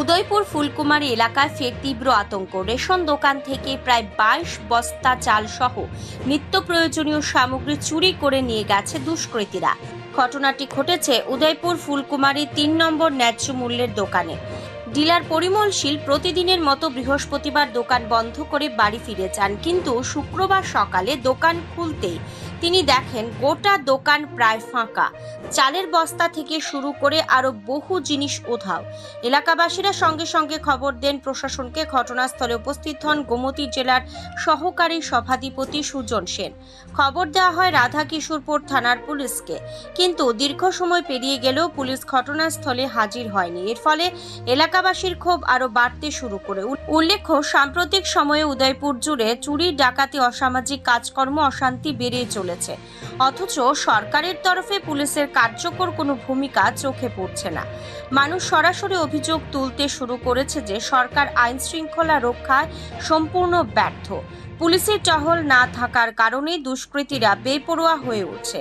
উদয়পুর ফুলকুমারী এলাকায় ফের তীব্র আতঙ্ক। রেশন দোকান থেকে প্রায় বাইশ বস্তা চাল সহ নিত্য প্রয়োজনীয় সামগ্রী চুরি করে নিয়ে গেছে দুষ্কৃতীরা। ঘটনাটি ঘটেছে উদয়পুর ফুলকুমারী তিন নম্বর ন্যায্য মূল্যের দোকানে। ডিলার পরিমল শীল প্রতিদিনের মতো বৃহস্পতিবার দোকান বন্ধ করে বাড়ি ফিরে যান। কিন্তু শুক্রবার সকালে দোকান খুলতেই তিনি দেখেন গোটা দোকান প্রায় ফাঁকা। চালের বস্তা থেকে শুরু করে আরও বহু জিনিস উধাও। এলাকাবাসীরা সঙ্গে সঙ্গে খবর দেন প্রশাসনকে। ঘটনাস্থলে উপস্থিত হন গোমতী জেলার সহকারী সভাধিপতি সুজন সেন। খবর দেওয়া হয় রাধা কিশোরপুর থানার পুলিশকে। কিন্তু দীর্ঘ সময় পেরিয়ে গেলেও পুলিশ ঘটনাস্থলে হাজির হয়নি। এর ফলে এলাকাবাসীর ক্ষোভ আরও বাড়তে শুরু করে। উল্লেখ্য, সাম্প্রতিক সময়ে উদয়পুর জুড়ে চুরি, ডাকাতি, অসামাজিক কাজকর্ম, অশান্তি বেড়ে চলেছে। অথচ সরকারের তরফে পুলিশের কার্যকর কোনো ভূমিকা চোখে পড়ছে না। মানুষ সরাসরি অভিযোগ তুলতে শুরু করেছে যে, সরকার আইন শৃঙ্খলা রক্ষায় সম্পূর্ণ ব্যর্থ। পুলিশের টহল না থাকার কারণে দুষ্কৃতীরা বেপরোয়া হয়ে উঠছে।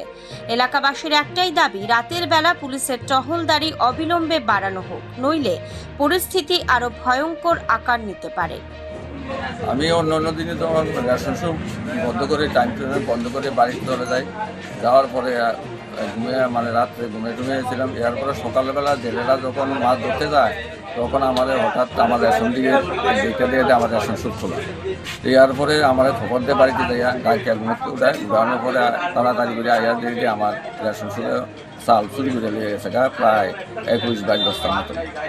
এলাকাবাসীর একটাই দাবি, রাতের বেলা পুলিশের টহলদারি অবিলম্বে বাড়ানো হোক, নইলে পরিস্থিতি আরও ভয়ঙ্কর আকার নিতে পারে। আমি অন্য অন্য দিনে তো রেশন শপ বন্ধ করে টাইম টেবিল বন্ধ করে বাড়িতে চলে যাই। যাওয়ার পরে ঘুমিয়ে মানে রাত্রে ঘুমিয়ে টুমিয়ে ছিলাম। এরপরে সকালবেলা জেলেরা যখন মাছ ধরতে যায় তখন আমাদের হঠাৎ আমার রেশন দিয়ে দেখতে দিয়ে আমার রেশন শপ করল দেওয়ার পরে আমার খবর দিয়ে বাড়িতে দেয়া গাড়িতে ঘুমোতে উঠায় উঠানোর পরে তাড়াতাড়ি করে আয়া দিয়ে আমার রেশন শপে চাল চুরি করে নিয়ে গেছে প্রায় একুশ বাইশ দশটার মতো।